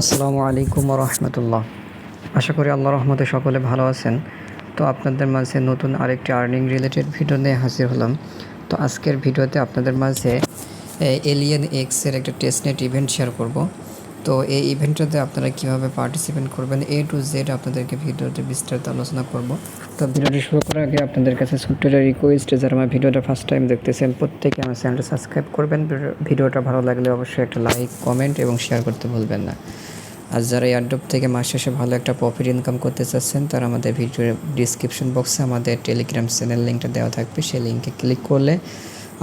আসসালামু আলাইকুম রহমতুল্লাহ। আশা করি আল্লাহ রহমতে সকলে ভালো আছেন। তো আপনাদের মাঝে নতুন আরেকটি আর্নিং রিলেটেড ভিডিও নিয়ে হাজির হলাম। তো আজকের ভিডিওতে আপনাদের মাঝে এলিয়েন এক্সের একটা টেস্টনেট ইভেন্ট শেয়ার করব। তো এই ইভেন্টটাতে আপনারা কীভাবে পার্টিসিপেট করবেন? এ টু জেড আপনাদেরকে ভিডিওতে বিস্তারিত আলোচনা করব। তো ভিডিওটি শুরু করার আগে আপনাদের কাছে ছোট্ট রিকোয়েস্ট যারা আমার ভিডিওটা ফার্স্ট টাইম দেখতেছেন, প্রত্যেকে আমার চ্যানেলটা সাবস্ক্রাইব করবেন। ভিডিওটা ভালো লাগলে অবশ্যই একটা লাইক কমেন্ট এবং শেয়ার করতে ভুলবেন না। আর যারা এয়ারড্রপ থেকে মাস শেষে ভালো একটা প্রফিট ইনকাম করতে চাচ্ছেন, তারা আমাদের ভিডিওর ডিসক্রিপশন বক্সে আমাদের টেলিগ্রাম চ্যানেল লিঙ্কটা দেওয়া থাকবে। সেই লিঙ্কে ক্লিক করলে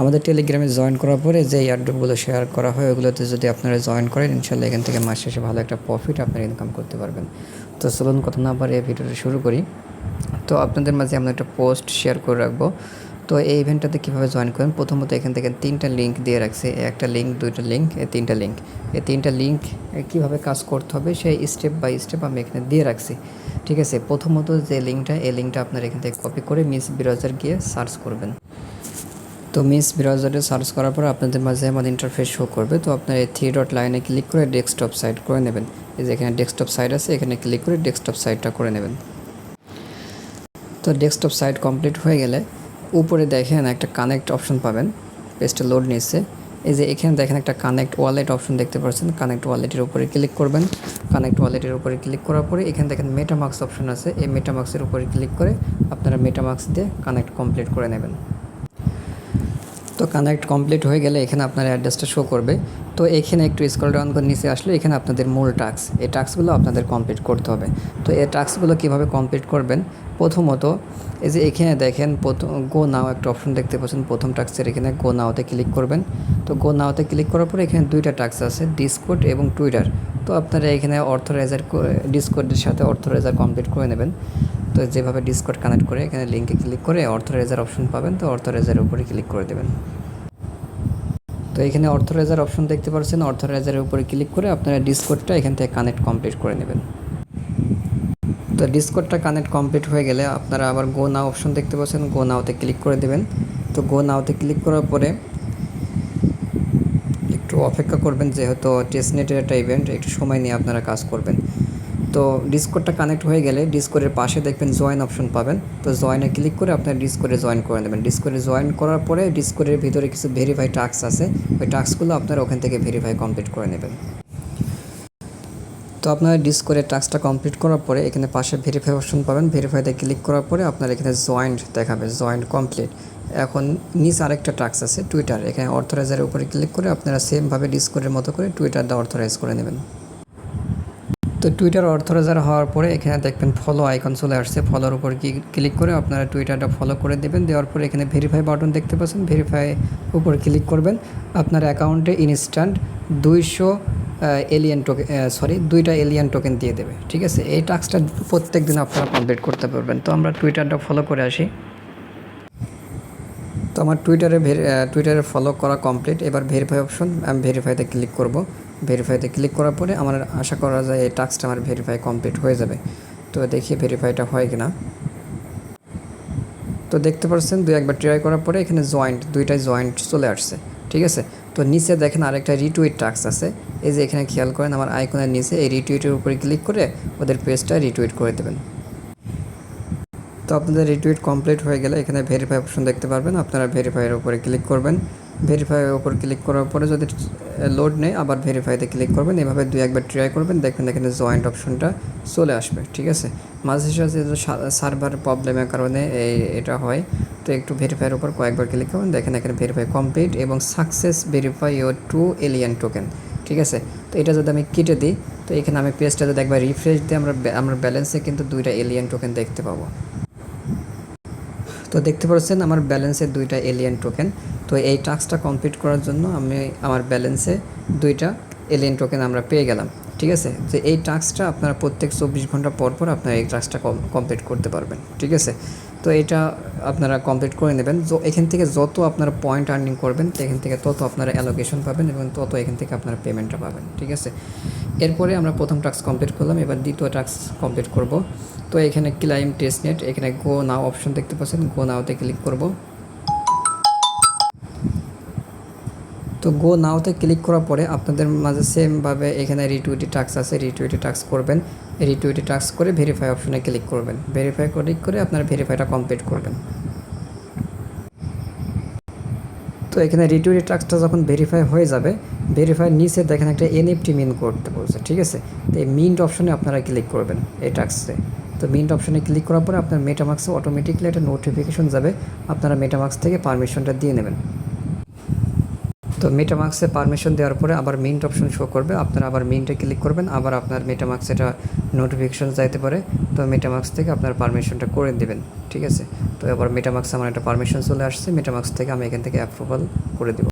আমাদের টেলিগ্রামে জয়েন করার পরে যে এয়ারড্রপগুলো শেয়ার করা হয় ওগুলোতে যদি আপনারা জয়েন করেন, ইনশাল্লাহ এখান থেকে মাস শেষে ভালো একটা প্রফিট আপনারা ইনকাম করতে পারবেন। তো চলুন কথা না পারে ভিডিওটা শুরু করি। তো আপনাদের মাঝে আমরা একটা পোস্ট শেয়ার করে রাখব। তো এই ইভেন্টটাতে কীভাবে জয়েন করেন? প্রথমত এখান থেকে তিনটা লিঙ্ক দিয়ে রাখছে। একটা লিঙ্ক দুইটা লিঙ্ক এই তিনটা লিঙ্ক এই তিনটা লিঙ্ক কীভাবে কাজ করতে হবে, সেই স্টেপ বাই স্টেপ আমি এখানে দিয়ে রাখছি। ঠিক আছে? প্রথমত যে লিঙ্কটা এই লিঙ্কটা আপনার এখান থেকে কপি করে মিস ব্রাউজার গিয়ে সার্চ করবেন। তো মিস ব্রাউজারে সার্চ করার পর আপনাদের মাঝে আমার ইন্টারফেস শো করবে। তো আপনার এই থ্রি ডট লাইনে ক্লিক করে ডেস্কটপ সাইট করে নেবেন। এই যে এখানে ডেস্কটপ সাইট আছে, এখানে ক্লিক করে ডেস্কটপ সাইটটা করে নেবেন। তো ডেস্কটপ সাইট কমপ্লিট হয়ে গেলে উপরে দেখেন একটা কানেক্ট অপশন পাবেন পেজটা লোড নিচ্ছে এই যে এখানে দেখেন একটা কানেক্ট ওয়ালেট অপশন দেখতে পাচ্ছেন। কানেক্ট ওয়ালেটের উপরে ক্লিক করবেন। কানেক্ট ওয়ালেটের উপরে ক্লিক করার পরে এখানে দেখেন মেটামার্কস অপশন আছে। এই মেটামার্কসের উপরে ক্লিক করে আপনারা মেটামার্কস দিয়ে কানেক্ট কমপ্লিট করে নেবেন। তো কানেক্ট কমপ্লিট হয়ে গেলে এখানে আপনার অ্যাড্রেসটা শো করবে। তো এখানে একটু স্ক্রল ডাউন করে নিচে আসলে এখানে আপনাদের মূল টাস্ক এই টাস্কগুলো আপনাদের কমপ্লিট করতে হবে। তো এই টাস্কগুলো কীভাবে কমপ্লিট করবেন? প্রথমত, এই যে এখানে দেখেন, প্রথম গো নাও একটা অপশন দেখতে পাচ্ছেন, প্রথম টাস্কের এখানে গো নাওতে ক্লিক করবেন। তো গো নাওতে ক্লিক করার পরে এখানে দুইটা টাস্ক আছে ডিসকোড এবং টুইটার তো আপনারা এখানে অর্থরাইজার ডিসকোডের সাথে অর্থরাইজার কমপ্লিট করে নেবেন। তো যেভাবে ডিসকোড কানেক্ট করে, এখানে লিঙ্কে ক্লিক করে অর্থরাইজার অপশন পাবেন, তো অর্থরাইজারের উপরে ক্লিক করে দেবেন। তো এখানে অর্থরাইজার অপশন দেখতে পাচ্ছেন অর্থরাইজারের উপরে ক্লিক করে আপনারা ডিসকোডটা এখান থেকে কানেক্ট কমপ্লিট করে নেবেন। তো ডিসকোডটা কানেক্ট কমপ্লিট হয়ে গেলে আপনারা আবার গো নাও অপশন দেখতে পাচ্ছেন গো নাওতে ক্লিক করে দেবেন। তো গো নাওতে ক্লিক করার পরে একটু অপেক্ষা করবেন, যেহেতু টেস্টনেটের একটা ইভেন্ট একটু সময় নিয়ে আপনারা কাজ করবেন। তো ডিসকোডটা কানেক্ট হয়ে গেলে ডিসকোডের পাশে দেখবেন জয়েন অপশন পাবেন। তো জয়েনে ক্লিক করে আপনার ডিসকোডে জয়েন করে নেবেন। ডিসকোডে জয়েন করার পরে ডিসকোডের ভিতরে কিছু ভেরিফাই টাস্ক আছে। ওই টাস্কগুলো আপনারা ওখান থেকে ভেরিফাই কমপ্লিট করে নেবেন। তো আপনার ডিসকোডের টাস্কটা কমপ্লিট করার পরে এখানে পাশে ভেরিফাই অপশন পাবেন। ভেরিফাইতে ক্লিক করার পরে আপনার এখানে জয়েন্ট দেখাবে। জয়েন্ট কমপ্লিট এখন নিচ আরেকটা টাস্ক আছে টুইটার এখানে অর্থরাইজারের উপরে ক্লিক করে আপনারা সেমভাবে ডিসকোডের মতো করে টুইটারটা অর্থরাইজ করে নেবেন। তো টুইটার অর্থরাইজার হওয়ার পরে এখানে দেখবেন ফলো আইকন চলে আসছে। ফলোর উপর কি ক্লিক করে আপনারা টুইটারটা ফলো করে দেবেন। দেওয়ার পরে এখানে ভেরিফাই বাটন দেখতে পাচ্ছেন। ভেরিফাই উপর ক্লিক করবেন। আপনার অ্যাকাউন্টে ইনস্ট্যান্ট দুইশো এলিয়ান টোকেন সরি দুইটা এলিয়ান টোকেন দিয়ে দেবে। ঠিক আছে? এই টাস্কটা প্রত্যেক দিন আপনারা কমপ্লিট করতে পারবেন। তো আমরা টুইটারটা ফলো করে আসি। তো আমার টুইটারে ভেরি টুইটারে ফলো করা কমপ্লিট এবার ভেরিফাই অপশন আমি ভেরিফাইতে ক্লিক করব। ভেরিফাইতে ক্লিক করার পরে আমার আশা করা যায় এই টাস্কটা আমার ভেরিফাই কমপ্লিট হয়ে যাবে। তো দেখি ভেরিফাইটা হয় কিনা। তো দেখতে পাচ্ছেন, দুই একবার ট্রাই করার পরে এখানে জয়েন্ট দুইটাই জয়েন্ট চলে আসছে, ঠিক আছে? তো নিচে দেখেন আরেকটা রিটুইট টাস্ক আছে। এই যে এখানে খেয়াল করেন, আমার আইকনের নিচে এই রিটুইটের উপরে ক্লিক করে ওদের পেজটা রিটুইট করে দেবেন। তো আপনাদের রিটুইট কমপ্লিট হয়ে গেলে এখানে ভেরিফাই অপশন দেখতে পারবেন। আপনারা ভেরিফাইয়ের উপরে ক্লিক করবেন। ভেরিফাইয়ের উপর ক্লিক করার পরে যদি লোড নেই, আবার ভেরিফাইতে ক্লিক করবেন। এভাবে দুই একবার ট্রাই করবেন, দেখবেন এখানে জয়েন্ট অপশনটা চলে আসবে, ঠিক আছে? মাঝে সাঝে সার্ভার প্রবলেমের কারণে এই, এটা হয়। তো একটু ভেরিফাইয়ের উপর কয়েকবার ক্লিক করবেন, দেখেন এখানে ভেরিফাই কমপ্লিট এবং success verify your two alien token ঠিক আছে? তো এটা যদি আমি কেটে দিই, তো এখানে আমি পেজটা যদি একবার রিফ্রেশ দিই, আমরা আমার ব্যালেন্সে কিন্তু দুইটা এলিয়ান টোকেন দেখতে পাবো। তো দেখতে পাচ্ছেন, আমার ব্যালেন্সে দুইটা এলিয়ান টোকেন তো এই টাস্কটা কমপ্লিট করার জন্য আমি আমার ব্যালেন্সে দুইটা এলিয়ান টোকেন আমরা পেয়ে গেলাম, ঠিক আছে? যে এই টাস্কটা আপনারা প্রত্যেক চব্বিশ ঘণ্টা পর পর আপনারা এই টাস্কটা কমপ্লিট করতে পারবেন, ঠিক আছে? তো এটা আপনারা কমপ্লিট করে নেবেন। এখান থেকে যত আপনারা পয়েন্ট আর্নিং করবেন, এখান থেকে তত আপনারা অ্যালোকেশন পাবেন এবং তত এখান থেকে আপনারা পেমেন্টটা পাবেন, ঠিক আছে? এরপরে আমরা প্রথম টাস্ক কমপ্লিট করলাম, এবার দ্বিতীয় টাস্ক কমপ্লিট করব। তো এখানে ক্লাইম টেস্ট নেট এখানে গো নাও অপশন দেখতে পাচ্ছেন গো নাওতে ক্লিক করব। তো গো নাওতে ক্লিক করার পরে আপনাদের মাঝে সেমভাবে এখানে রিটুইটি টাক্স আছে রিটুইটি টাক্স করবেন। রিটুইটি টাক্স করে ভেরিফাই অপশনে ক্লিক করবেন। ভেরিফাই ক্লিক করে আপনারা ভেরিফাইটা কমপ্লিট করবেন। তো এখানে রিটুইটি টাক্সটা যখন ভেরিফাই হয়ে যাবে ভেরিফাই নিচে দেখেন একটা এনএফটি মিন করতে বলছে, ঠিক আছে? তো এই মিন্ট অপশনে আপনারা ক্লিক করবেন এই টাক্সে তো। মিন্ট অপশনে ক্লিক করার পরে আপনার মেটামাক্সে অটোমেটিকলি একটা নোটিফিকেশন যাবে, আপনারা মেটামাক্স থেকে পারমিশনটা দিয়ে নেবেন। তো মেটামাক্সে পারমিশন দেওয়ার পরে আবার মিন্ট অপশন শো করবে। আপনারা আবার মিন্টে ক্লিক করবেন, আবার আপনার মেটামাক্স এটা নোটিফিকেশন যাইতে পারে। তো মেটামাক্স থেকে আপনার পারমিশনটা করে দেবেন, ঠিক আছে? তো এবার মেটামাক্স আমার একটা পারমিশন চলে আসছে মেটামাক্স থেকে আমি এখান থেকে অ্যাপ্রুভাল করে দেবো।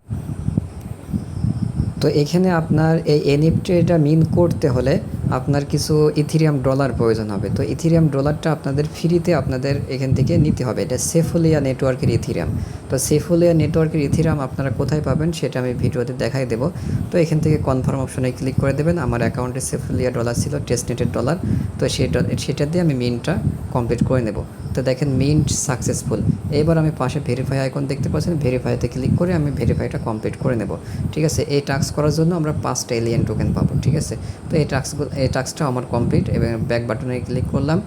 তো এখানে আপনার এই এনএফটিটা মিন করতে হলে আপনার কিছু ইথিরিয়াম ডলার প্রয়োজন হবে। তো ইথিরিয়াম ডলারটা আপনাদের ফ্রিতে আপনাদের এখান থেকে নিতে হবে। এটা সেফুলিয়া নেটওয়ার্কের ইথিরিয়াম তো সেফুলিয়া নেটওয়ার্কের ইথিরিয়াম আপনারা কোথায় পাবেন সেটা আমি ভিডিওতে দেখাই দেবো। তো এখান থেকে কনফার্ম অপশনে ক্লিক করে দেবেন। আমার অ্যাকাউন্টে সেফুলিয়া ডলার ছিল টেস্টনেটের ডলার তো সেটা সেটা দিয়ে আমি মিনটা কমপ্লিট করে নেব। তো দেখেন মিন্ট সাকসেসফুল এবার আমি পাশে ভেরিফাই আইকন দেখতে পাচ্ছেন ভেরিফাইতে ক্লিক করে আমি ভেরিফাইটা কমপ্লিট করে নেব। ঠিক আছে, এই টাস্ক করার জন্য আমরা পাঁচটা এলিয়েন টোকেন পাবো, ঠিক আছে? তো এই টাস্কগুলো এই টাস্কটা আমার কমপ্লিট এবং ব্যাক বাটনে ক্লিক করলাম।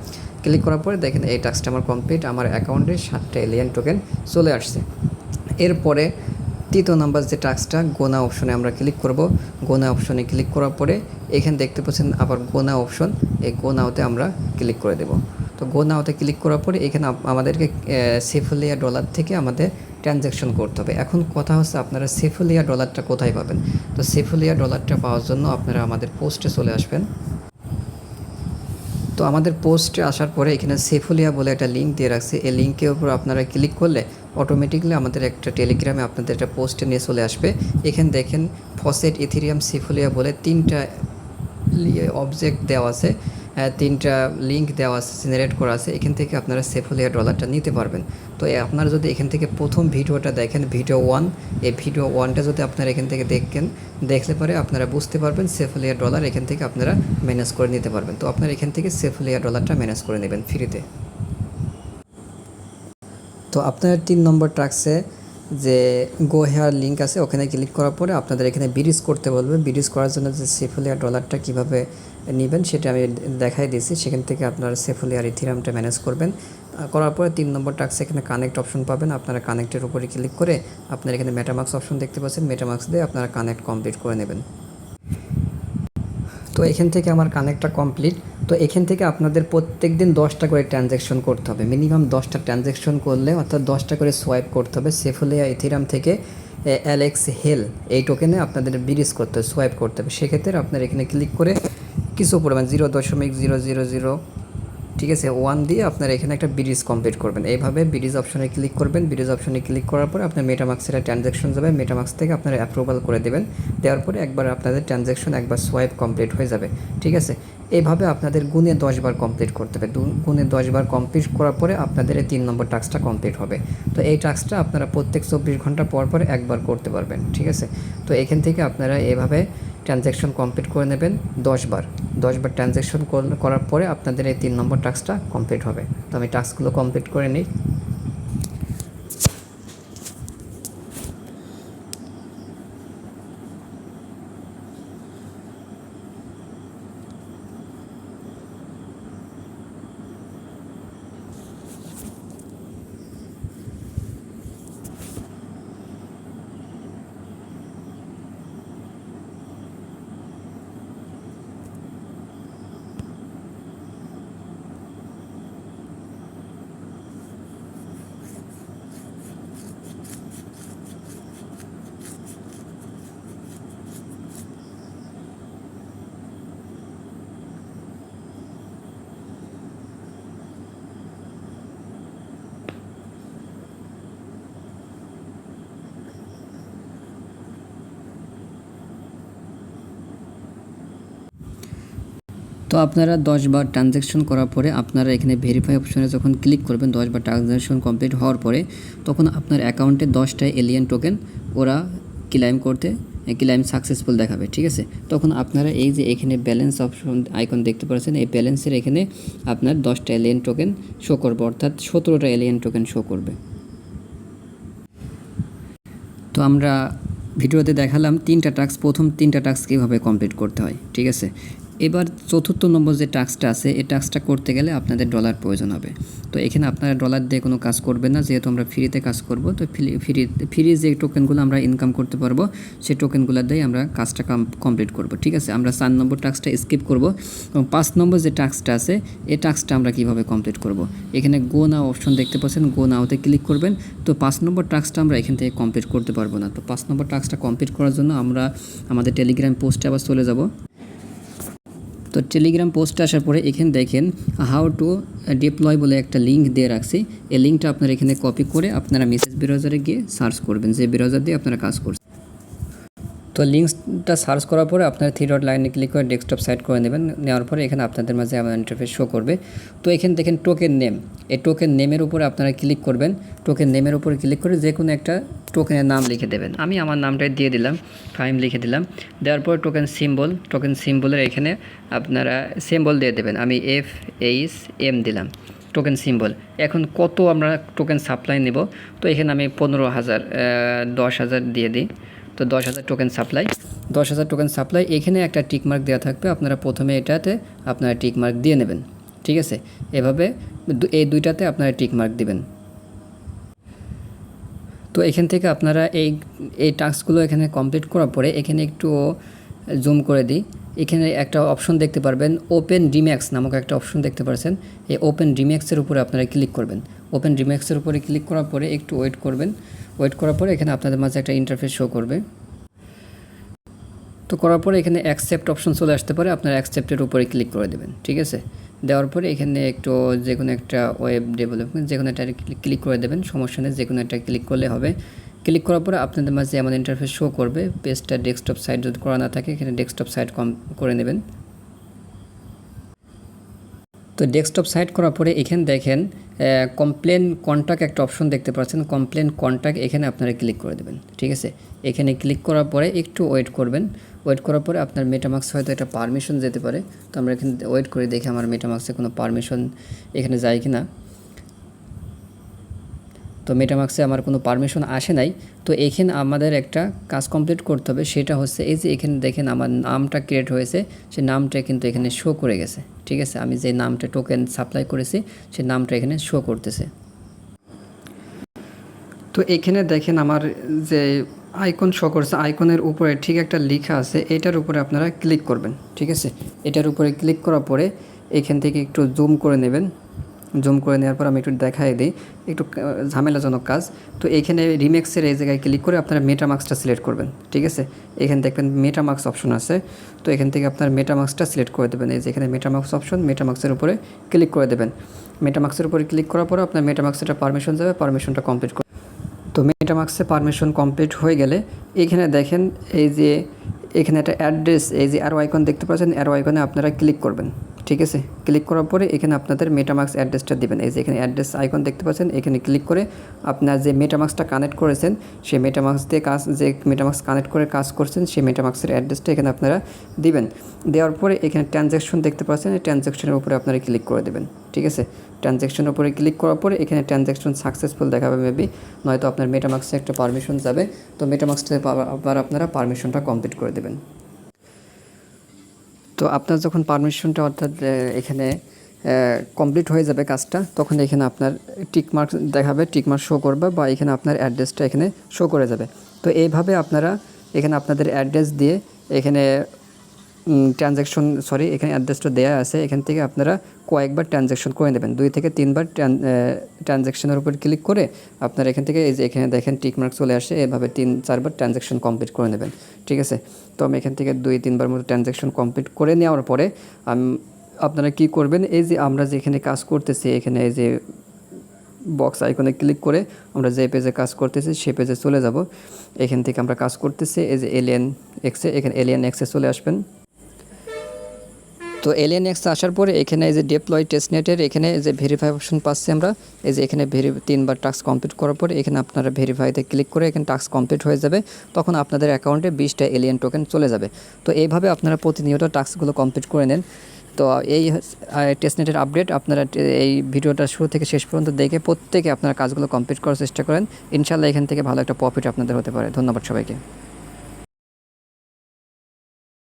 ক্লিক করার পরে দেখেন এই টাস্কটা আমার কমপ্লিট আমার অ্যাকাউন্টে সাতটা এলিয়েন টোকেন চলে আসছে। এরপরে তৃতীয় নাম্বার যে টাস্কটা গোনা অপশনে আমরা ক্লিক করব। গোনা অপশনে ক্লিক করার পরে এখানে দেখতে পাচ্ছেন আবার গোনা অপশন এই গোনাওতে আমরা ক্লিক করে দেব। তো গো নাওতে ক্লিক করার পরে এখানে আমাদেরকে সেফুলিয়া ডলার থেকে আমাদের ট্রানজ্যাকশন করতে হবে। এখন কথা হচ্ছে আপনারা সেফুলিয়া ডলারটা কোথায় পাবেন? তো সেফুলিয়া ডলারটা পাওয়ার জন্য আপনারা আমাদের পোস্টে চলে আসবেন। তো আমাদের পোস্টে আসার পরে এখানে সেফুলিয়া বলে একটা লিঙ্ক দিয়ে রাখছে। এই লিঙ্কের উপর আপনারা ক্লিক করলে অটোমেটিকলি আমাদের একটা টেলিগ্রামে আপনাদের একটা পোস্টে নিয়ে চলে আসবে। এখানে দেখেন ফসেট ইথিরিয়াম সেফুলিয়া বলে তিনটা অবজেক্ট দেওয়া আছে। তিনটা লিঙ্ক দেওয়া আছে জেনারেট করা আছে, এখান থেকে আপনারা সেফুলিয়া ডলারটা নিতে পারবেন। তো আপনারা যদি এখান থেকে প্রথম ভিডিওটা দেখেন ভিডিও ওয়ান এই ভিডিও ওয়ানটা যদি আপনারা এখান থেকে দেখেন, দেখলে পরে আপনারা বুঝতে পারবেন সেফুলিয়া ডলার এখান থেকে আপনারা ম্যানেজ করে নিতে পারবেন। তো আপনারা এখান থেকে সেফুলিয়া ডলারটা ম্যানেজ করে নেবেন ফ্রিতে তো। আপনার তিন নম্বর ট্রাক্সে যে গো হেয়ার লিঙ্ক আছে, ওখানে ক্লিক করার পরে আপনাদের এখানে ব্রিজ করতে বলবে। ব্রিজ করার জন্য যে সেফুলিয়া ডলারটা কীভাবে নেবেন সেটা আমি দেখাই দিয়েছি। সেখান থেকে আপনারা সেফুলিয়ার ইথিরামটা ম্যানেজ করবেন। করার পরে তিন নম্বর টাক্সে এখানে কানেক্ট অপশন পাবেন। আপনারা কানেক্টের উপরে ক্লিক করে আপনারা এখানে মেটামার্কস অপশন দেখতে পাচ্ছেন। মেটামার্কস দিয়ে আপনারা কানেক্ট কমপ্লিট করে নেবেন। তো এখান থেকে আমার কানেক্টটা কমপ্লিট তো এখান থেকে আপনাদের প্রত্যেক দিন দশটা করে ট্রানজ্যাকশন করতে হবে। মিনিমাম দশটা ট্রানজ্যাকশন করলে, অর্থাৎ দশটা করে সোয়াইপ করতে হবে। সেফুলিয়া ইথিরাম থেকে অ্যালেক্স হেল এই টোকেনে আপনাদের ব্রিজ করতে হবে সোয়াইপ করতে হবে। সেক্ষেত্রে আপনার এখানে ক্লিক করে কিছু পরিমাণ জিরো দশমিক জিরো জিরো জিরো ঠিক আছে ওয়ান দিয়ে আপনার এখানে একটা ব্রিজ কমপ্লিট করবেন। এইভাবে ব্রিজ অপশনে ক্লিক করবেন। ব্রিজ অপশনে ক্লিক করার পরে আপনার মেটামাক্সের ট্রানজ্যাকশন যাবে। মেটামাক্স থেকে আপনারা অ্যাপ্রুভাল করে দেবেন। দেওয়ার পরে একবার আপনাদের ট্রানজ্যাকশন একবার সোয়াইপ কমপ্লিট হয়ে যাবে। ঠিক আছে? এইভাবে আপনাদের গুণে দশবার কমপ্লিট করতে হবে। গুণে দশবার কমপ্লিট করার পরে আপনাদের এই তিন নম্বর টাস্কটা কমপ্লিট হবে। তো এই টাস্কটা আপনারা প্রত্যেক চব্বিশ ঘণ্টা পর পর একবার করতে পারবেন। ঠিক আছে? তো এখান থেকে আপনারা এভাবে ট্রানজ্যাকশন কমপ্লিট করে নেবেন দশবার দশবার ট্রানজ্যাকশন করার পরে আপনাদের এই তিন নম্বর টাস্কটা কমপ্লিট হবে। তো আমি টাস্কগুলো কমপ্লিট করে নিই। তো আপনারা দশবার ট্রানজ্যাকশন করার পরে আপনারা এখানে ভেরিফাই অপশনে যখন ক্লিক করবেন দশবার ট্রানজ্যাকশন কমপ্লিট হওয়ার পরে, তখন আপনার অ্যাকাউন্টে দশটা এলিয়েন টোকেন ওরা ক্লাইম করতে ক্লাইম সাকসেসফুল দেখাবে, ঠিক আছে? তখন আপনারা এই যে এখানে ব্যালেন্স অপশন আইকন দেখতে পাচ্ছেন, এই ব্যালেন্সের এখানে আপনার দশটা এলিয়েন টোকেন শো করবে, অর্থাৎ সতেরোটা এলিয়েন টোকেন শো করবে। তো আমরা ভিডিওতে দেখালাম তিনটা টাস্ক প্রথম তিনটা টাস্ক কীভাবে কমপ্লিট করতে হয়, ঠিক আছে? এবার চতুর্থ নম্বর যে টাস্কটা আছে, এই টাস্কটা করতে গেলে আপনাদের ডলার প্রয়োজন হবে। তো এখানে আপনারা ডলার দিয়ে কোনো কাজ করবেন না, যেহেতু আমরা ফ্রিতে কাজ করব, তো ফ্রি ফ্রি যে টোকেনগুলো আমরা ইনকাম করতে পারব সেই টোকেনগুলো দিয়ে আমরা কাজটা কমপ্লিট করব, ঠিক আছে? আমরা চার নম্বর টাস্কটা স্কিপ করব এবং পাঁচ নম্বর যে টাস্কটা আছে, এই টাস্কটা আমরা কীভাবে কমপ্লিট করব? এখানে গো নাও অপশন দেখতে পাচ্ছেন গো নাওতে ক্লিক করবেন। তো পাঁচ নম্বর টাস্কটা আমরা এখান থেকে কমপ্লিট করতে পারব না। তো পাঁচ নম্বর টাস্কটা কমপ্লিট করার জন্য আমরা আমাদের টেলিগ্রাম পোস্টে আবার চলে যাব। তো টেলিগ্রাম পোস্টে আসার পরে এখানে দেখেন হাউ টু ডিপ্লয় বলে একটা লিঙ্ক দিয়ে রাখছি। এই লিঙ্কটা আপনারা এখানে কপি করে আপনারা মেসেজ ব্রাউজারে গিয়ে সার্চ করবেন। যে ব্রাউজার দিয়ে আপনারা কাজ করছেন। তো লিঙ্কসটা সার্চ করার পরে আপনার থ্রি ডট লাইনে ক্লিক করে ডেস্কটপ সাইট করে নেবেন। নেওয়ার পরে এখানে আপনাদের মাঝে আমার ইন্টারফেস শো করবে। তো এখানে দেখেন টোকেন নেম এই টোকেন নেমের উপরে আপনারা ক্লিক করবেন। টোকেন নেমের উপরে ক্লিক করে যে কোনো একটা টোকেনের নাম লিখে দেবেন। আমি আমার নামটাই দিয়ে দিলাম ফাইম লিখে দিলাম। দেওয়ার পর টোকেন সিম্বল টোকেন সিম্বলের এখানে আপনারা সিম্বল দিয়ে দেবেন। আমি এফ এইচ এম দিলাম টোকেন সিম্বল এখন কত আমরা টোকেন সাপ্লাই নেব? তো এখানে আমি পনেরো হাজার দশ হাজার দিয়ে দিই। তো দশ হাজার টোকেন সাপ্লাই দশ হাজার টোকেন সাপ্লাই এখানে একটা টিকমার্ক দেওয়া থাকবে। আপনারা প্রথমে এটাতে আপনারা টিকমার্ক দিয়ে নেবেন। ঠিক আছে? এভাবে এই দুইটাতে আপনারা টিকমার্ক দিবেন। তো এখান থেকে আপনারা এই এই টাস্কগুলো এখানে কমপ্লিট করার পরে এখানে একটু জুম করে দিই। এখানে একটা অপশন দেখতে পারবেন ওপেন ডিম্যাক্স নামক একটা অপশন দেখতে পাচ্ছেন এই ওপেন ডিম্যাক্সের উপরে আপনারা ক্লিক করবেন। ওপেন ডিম্যাক্সের উপরে ক্লিক করার পরে একটু ওয়েট করবেন। ওয়েট করার পরে এখানে আপনাদের মাঝে একটা ইন্টারফেস শো করবে। তো করার পরে এখানে অ্যাকসেপ্ট অপশন চলে আসতে পারে, আপনারা অ্যাকসেপ্টের উপরে ক্লিক করে দেবেন, ঠিক আছে? দেওয়ার পরে এখানে একটু যে কোনো একটা ওয়েব ডেভেলপমেন্ট যে কোনো একটা ক্লিক করে দেবেন, সমস্যা নেই যে কোনো একটা ক্লিক করলে হবে। ক্লিক করার পরে আপনাদের মাঝে এমন ইন্টারফেস শো করবে পেজটা ডেস্কটপ সাইট যদি করা না থাকে, এখানে ডেস্কটপ সাইট কম করে নেবেন। তো ডেস্কটপ সাইট করার পরে এখানে দেখেন কমপ্লেন কন্ট্যাক্ট একটা অপশন দেখতে পাচ্ছেন। কমপ্লেন কন্ট্যাক্ট এখানে আপনারা ক্লিক করে দেবেন, ঠিক আছে? এখানে ক্লিক করার পরে একটু ওয়েট করবেন। ওয়েট করার পরে আপনার মেটামাক্স হয়তো একটা পারমিশন যেতে পারে। তো আমরা এখানে ওয়েট করে দেখি আমার মেটামাক্সে কোনো পারমিশন এখানে যায় কি না তো মেটামাক্সে আমার কোনো পারমিশন আসে নাই। তো এখানে আমাদের একটা কাজ কমপ্লিট করতে হবে, সেটা হচ্ছে এই যে এখানে দেখেন আমার নামটা ক্রিয়েট হয়েছে। সে নামটা কিন্তু এখানে শো করে গেছে। ঠিক আছে, আমি যে নামটা টোকেন সাপ্লাই করেছি সেই নামটা এখানে শো করতেছে। তো এখানে দেখেন আমার যে আইকন শো করছে আইকনের উপরে ঠিক একটা লেখা আছে, এটার উপরে আপনারা ক্লিক করবেন, ঠিক আছে? এটার উপরে ক্লিক করার পরে এখান থেকে একটু জুম করে নেবেন। জুম করে নেওয়ার পর আমি একটু দেখাই দিই। একটু ঝামেলাজনক কাজ। তো এখানে রিমেক্সের এই জায়গায় ক্লিক করে আপনারা মেটামার্ক্সটা সিলেক্ট করবেন, ঠিক আছে? এখানে দেখবেন মেটামার্ক্স অপশন আছে। তো এখান থেকে আপনার মেটামার্ক্সটা সিলেক্ট করে দেবেন। এই যে এখানে মেটামার্ক্স অপশন মেটামার্ক্সের উপরে ক্লিক করে দেবেন। মেটামার্ক্সের উপরে ক্লিক করার পরে আপনার মেটামার্ক্সের পারমিশন যাবে পারমিশনটা কমপ্লিট করে তো মেটামার্ক্সে পারমিশন কমপ্লিট হয়ে গেলে এখানে দেখেন এই যে, এখানে একটা অ্যাড্রেস এই যে অ্যারো আইকন দেখতে পাচ্ছেন অ্যারো আইকনে আপনারা ক্লিক করবেন। ঠিক আছে? ক্লিক করার পরে এখানে আপনাদের মেটামার্ক্স অ্যাড্রেসটা দিবেন। এই যে এখানে অ্যাড্রেস আইকন দেখতে পাচ্ছেন, এখানে ক্লিক করে আপনার যে মেটামার্ক্সটা কানেক্ট করেছেন, সেই মেটামার্ক্স দিয়ে কাজ, যে মেটামার্ক্স কানেক্ট করে কাজ করছেন, সেই মেটামার্ক্সের অ্যাড্রেসটা এখানে আপনারা দিবেন। দেওয়ার পরে এখানে ট্রানজ্যাকশন দেখতে পাচ্ছেন, এই ট্রানজ্যাকশনের উপরে আপনারা ক্লিক করে দেবেন। ঠিক আছে? ট্রানজ্যাকশনের উপরে ক্লিক করার পরে এখানে ট্রানজ্যাকশন সাকসেসফুল দেখাবে মেবি নয়তো আপনার মেটামার্ক্সে একটা পারমিশন যাবে। তো মেটামার্ক্সটা আবার আপনারা পারমিশনটা কমপ্লিট করে দেবেন। তো আপনার যখন পারমিশনটা অর্থাৎ এখানে কমপ্লিট হয়ে যাবে কাজটা, তখন এখানে আপনার টিক মার্ক দেখাবে টিক মার্ক শো করবে বা এখানে আপনার অ্যাড্রেসটা এখানে শো করে যাবে। তো এইভাবে আপনারা এখানে আপনাদের অ্যাড্রেস দিয়ে এখানে ট্রানজ্যাকশন সরি এখানে অ্যাড্রেসটা দেওয়া আছে, এখান থেকে আপনারা কয়েকবার ট্রানজ্যাকশন করে নেবেন। দুই থেকে তিনবার ট্রানজ্যাকশনের উপর ক্লিক করে আপনারা এখান থেকে এই যে এখানে দেখেন টিকমার্ক চলে আসে, এভাবে তিন, চারবার ট্রানজ্যাকশন কমপ্লিট করে নেবেন, ঠিক আছে? তো আমি এখান থেকে দুই, তিনবার মতো ট্রানজ্যাকশন কমপ্লিট করে নেওয়ার পরে আপনারা কি করবেন, এই যে আমরা যেখানে কাজ করতেছি, এখানে এই যে বক্স আইকনে ক্লিক করে আমরা যে পেজে কাজ করতেছি, সে পেজে চলে যাব। এখান থেকে আমরা কাজ করতেছি, এই যে এলিয়ান এক্সে এখানে এলিয়ান এক্সে চলে আসবেন। তো এলিয়ান এক্স আসার পরে এখানে এই যে ডেপ্লয় টেস্টনেটের এখানে যে ভেরিফাই অপশন পাচ্ছি আমরা। এই যে এখানে ভেরি তিনবার টাস্ক কমপ্লিট করার পরে এখানে আপনারা ভেরিফাইতে ক্লিক করে এখানে টাস্ক কমপ্লিট হয়ে যাবে। তখন আপনাদের অ্যাকাউন্টে বিশটা এলিয়ান টোকেন চলে যাবে। তো এইভাবে আপনারা প্রতিনিয়ত টাস্কগুলো কমপ্লিট করে নেন। তো এই টেস্টনেটের আপডেট আপনারা এই ভিডিওটা শুরু থেকে শেষ পর্যন্ত দেখে প্রত্যেকে আপনারা কাজগুলো কমপ্লিট করার চেষ্টা করেন। ইনশাল্লাহ এখান থেকে ভালো একটা প্রফিট আপনাদের হতে পারে। ধন্যবাদ সবাইকে।